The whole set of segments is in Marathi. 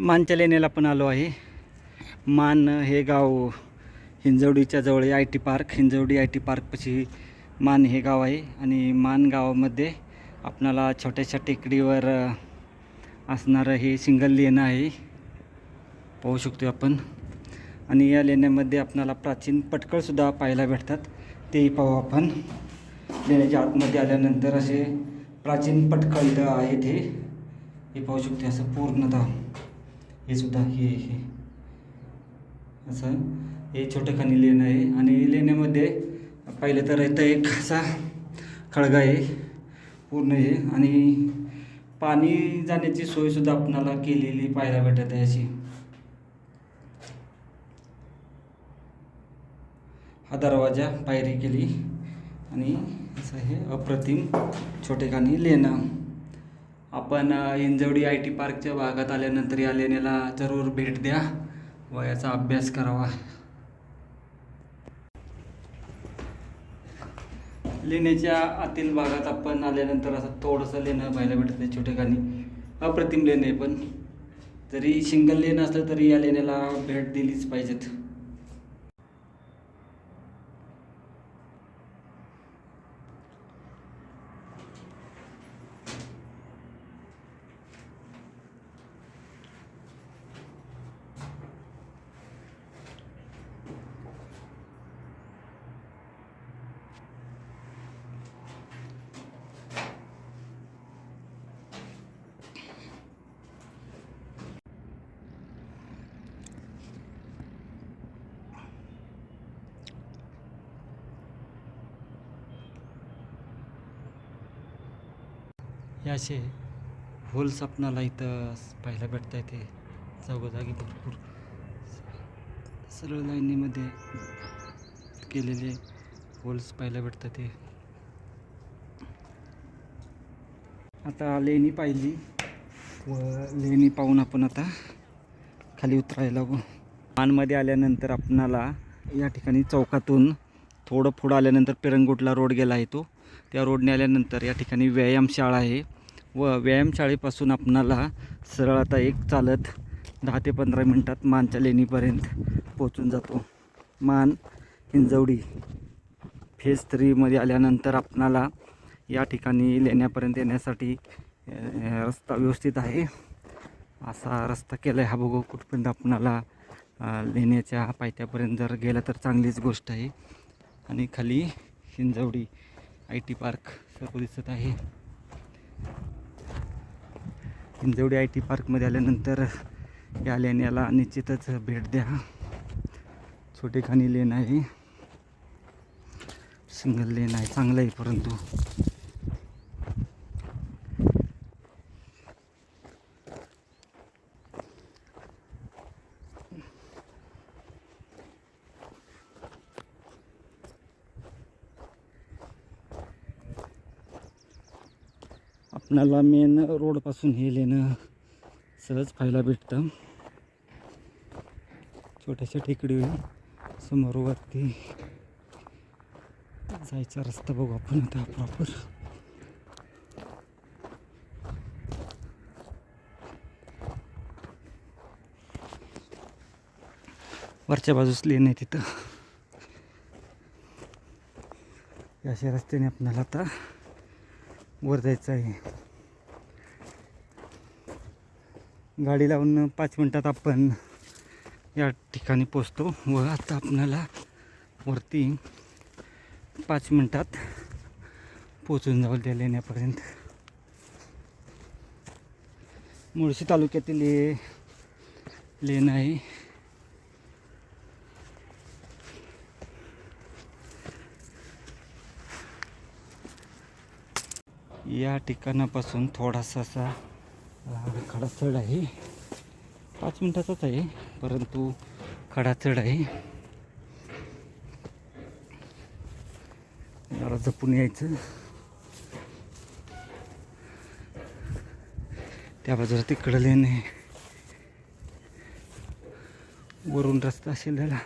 मानच्या लेण्याला पण आलो आहे. मान हे गाव हिंजवडीच्या जवळ I T park. Hinjewadi I T पार्कपाशी Maan हे गाव आहे. आणि मान गावामध्ये आपणाला छोट्याशा टेकडीवर असणारं हे सिंगल लेणं आहे. पाहू शकतो आपण. आणि या लेण्यामध्ये आपणाला प्राचीन पटकळसुद्धा पाहायला भेटतात. तेही पाहू आपण. लेण्याच्या आतमध्ये आल्यानंतर असे प्राचीन पटकळ आहेत हे. हे पाहू शकते असं पूर्णतः. हे सुद्धा हे हे असं. हे छोटं खाणी लेणं आहे. आणि लेण्यामध्ये पाहिलं तर इथं एक असा खळगा आहे. पूर्ण हे आणि पाणी जाण्याची सोयसुद्धा आपणाला केलेली पाहायला भेटत आहे अशी. हा दरवाजा पायरी केली. आणि असं हे अप्रतिम छोटेखानी लेणं. आपण हिंजवडी आय टी पार्कच्या भागात आल्यानंतर या लेण्याला जरूर भेट द्या. व याचा अभ्यास करावा. लेण्याच्या आतील भागात आपण आल्यानंतर असं थोडंसं लेणं पाहायला भेटत नाही छोटेखानी अप्रतिम लेणं आहे पण. जरी सिंगल लेणं असलं तरी या लेण्याला भेट दिलीच पाहिजेत. हे असे होल्स आपणाला इथं पाहायला भेटता ते. चौघजागी भरपूर सरळ लाईनीमध्ये केलेले होल्स पाहायला भेटतात ते. आता लेणी पाहिली. व लेणी पाहून आपण आता खाली उतरायला व मानमध्ये आल्यानंतर आपणाला या ठिकाणी चौकातून थोडं पुढं आल्यानंतर पेरंगुटला रोड गेला आहे तो. त्या रोडने आल्यानंतर या ठिकाणी व्यायामशाळा आहे. व व्यायामशाळेपासून आपणाला सरळ आता एक चालत दहा ते पंधरा मिनटात मानच्या लेणीपर्यंत पोचून जातो. मान हिंजवडी फेज थ्रीमध्ये आल्यानंतर आपणाला या ठिकाणी लेण्यापर्यंत येण्यासाठी रस्ता व्यवस्थित आहे. असा रस्ता केला आहे हा बघू कुठपर्यंत आपणाला लेण्याच्या पायथ्यापर्यंत जर गेला तर चांगलीच गोष्ट आहे. आणि खाली हिंजवडी आय टी पार्क सर्व दिसत आहे. हिंजवडी आय टी पार्कमध्ये आल्यानंतर या लेण्याला निश्चितच भेट द्या. छोटे खाणी लेन आहे. सिंगल लेन आहे चांगलं आहे परंतु. आपणाला मेन रोडपासून हे लेणं सहज पाहायला भेटतं. छोट्याशा टेकडी समोर वरती जायचा रस्ता बघू आपण आता प्रॉपर वरच्या बाजूस लेन आहे तिथं. या अशा रस्त्याने आपल्याला आता वर जायचं आहे. गाडी लावून पाच मिनटात आपण या ठिकाणी पोचतो व आता आपल्याला वरती पाच मिनटात पोचून जाऊ त्या लेण्यापर्यंत. मुळशी तालुक्यातील हे लेण आहे. या ठिकाणापासून थोडासा असा खडा चढ आहे. पाच मिनटाचाच आहे परंतु खडा चढ आहे. जरा जपून यायचं. त्या बाजूला तिकडं लेणे वरून रस्ता असेल त्याला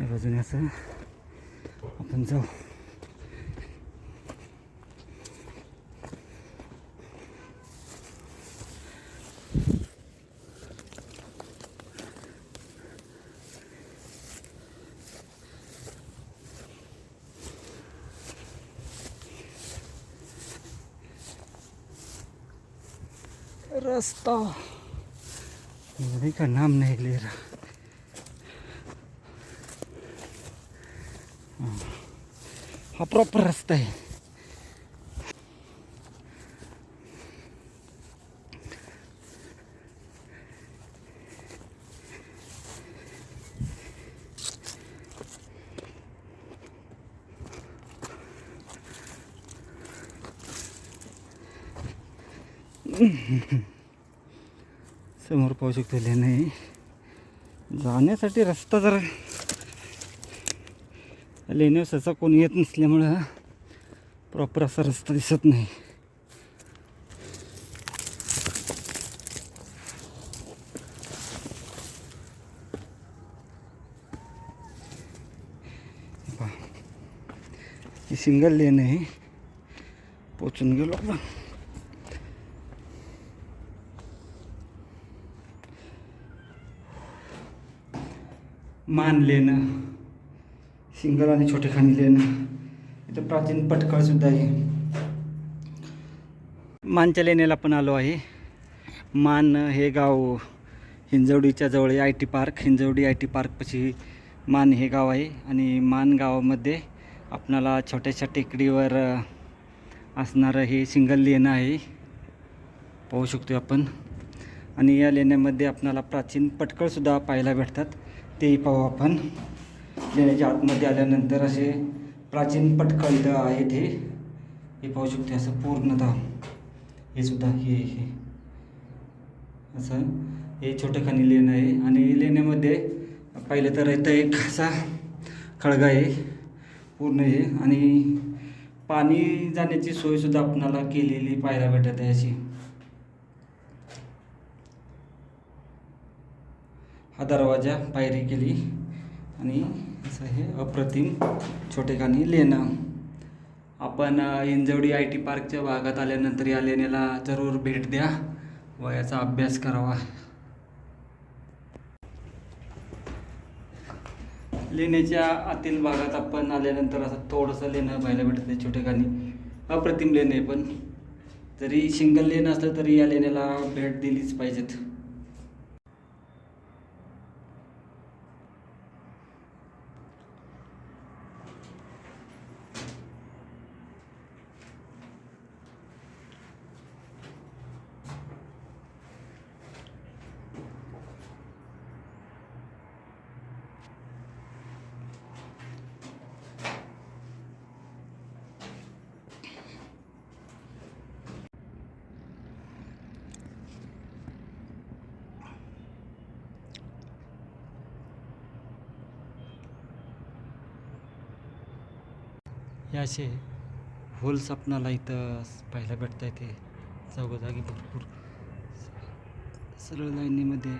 या बाजूने असं आपण जाऊ. रास्ता। नदी का नाम नहीं ले रहा। हाँ. हा प्रॉपर रस्ता आहे समोर पाहू शकतो नाही जाण्यासाठी रस्ता जरा लेण्यावसाचा कोणी येत नसल्यामुळं प्रॉपर असा रस्ता दिसत नाही. ही सिंगल लेन आहे पोचून गेलो आपण. मान लेणं सिंगल आणि छोटे खाणी लेणं इथं प्राचीन पटकळसुद्धा आहे. मानच्या लेण्याला पण आलो आहे. मान हे गाव हिंजवडीच्या जवळ I T park. Hinjewadi I T पार्कपाशी Maan हे गाव आहे. आणि मान गावामध्ये आपणाला छोट्याशा टेकडीवर असणारं हे सिंगल लेणं आहे. पाहू शकतो आपण. आणि या लेण्यामध्ये आपणाला प्राचीन पटकळसुद्धा पाहायला भेटतात. तेही पाहू आपण. लेण्याच्या आतमध्ये आल्यानंतर असे प्राचीन पटकळ आहेत हे. हे पाहू शकतो असं पूर्णतः. हे सुद्धा हे हे. असं. हे छोटं खाणी लेणं आहे. आणि लेण्यामध्ये पाहिलं तर इथं एक असा खळगा आहे. पूर्ण हे. आणि पाणी जाण्याची सोयसुद्धा आपणाला केलेली पाहायला भेटत आहे अशी. हा दरवाजा पायरी केली आणि असं हे अप्रतिम छोटेखानी लेणं. आपण इंजवडी आय टी पार्कच्या भागात आल्यानंतर या लेण्याला जरूर भेट द्या. व याचा अभ्यास करावा. लेण्याच्या आतील भागात आपण आल्यानंतर असं थोडंसं लेणं पाहायला भेटते छोटेखानी. अप्रतिम लेणं आहे पण. जरी सिंगल लेणं असलं तरी या लेण्याला भेट दिलीच पाहिजेत. हे असे होल्स आपणाला इथं पाहायला भेटता येते जागोजागी भरपूर सरळ लाईनीमध्ये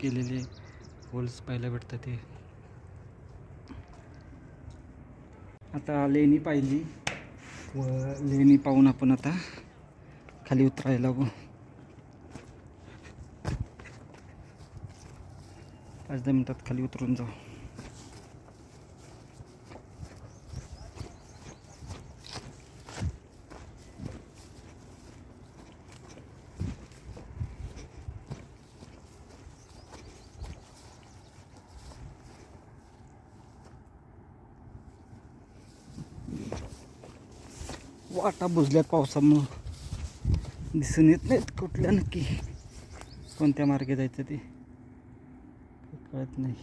केलेले होल्स पाहायला भेटतात ते. आता लेणी पाहिली. व लेणी पाहून आपण आता खाली उतरायला लागू. पाच दहा मिनटात खाली उतरून जाऊ. वाटा बुजल्यात पावसामुळं. दिसून येत नाहीत कुठल्या नक्की. कोणत्या मार्गे जायचं ते. कळत नाही.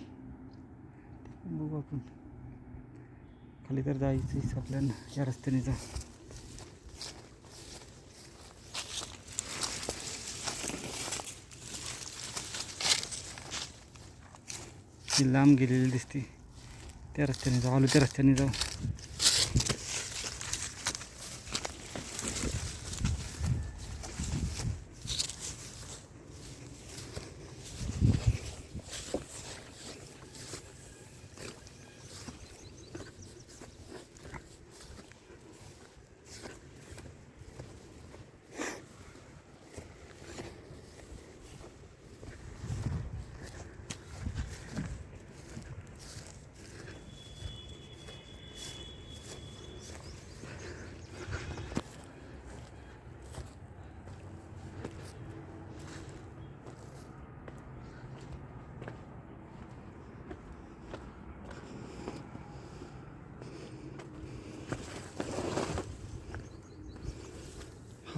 बघू आपण. खाली तर जायचंच आपल्याला. या रस्त्याने जा. ती लांब गेलेली दिसते. त्या रस्त्याने जाऊ आलो त्या रस्त्याने जाऊ.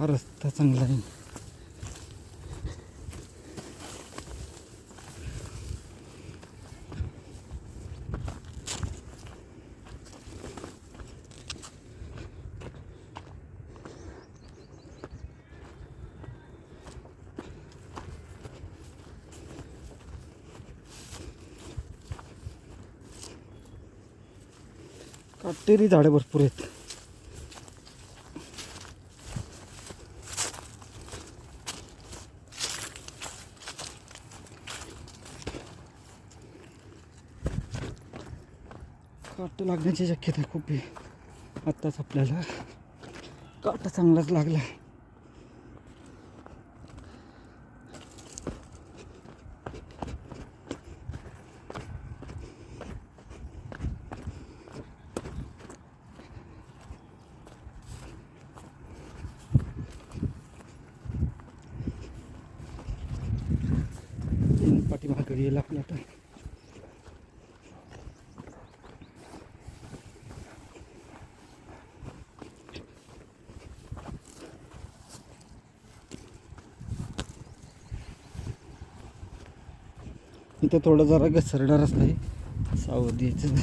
हा रस्ता चांगला आहे. काटेरी झाडे भरपूर आहेत काट लागण्याची शक्यता खूप आहे. आत्ताच आपल्याला काटा चांगलाच लागला. पाठीमागं येईल आपल्या आता. इथं थोडं जरा घसरणारच नाही. आहे सावध यायचं.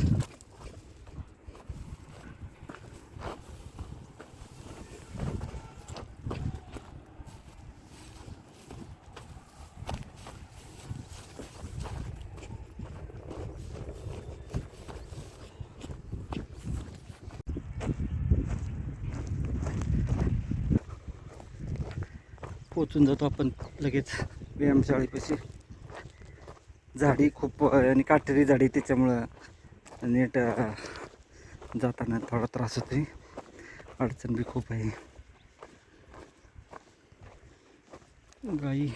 पोचून जातो आपण लगेच व्यायामशाळेपाशी झाडी खूप आणि काटेरी झाडी त्याच्यामुळं नीट जाताना थोडा त्रास होते अडचण बी खूप आहे. गाई.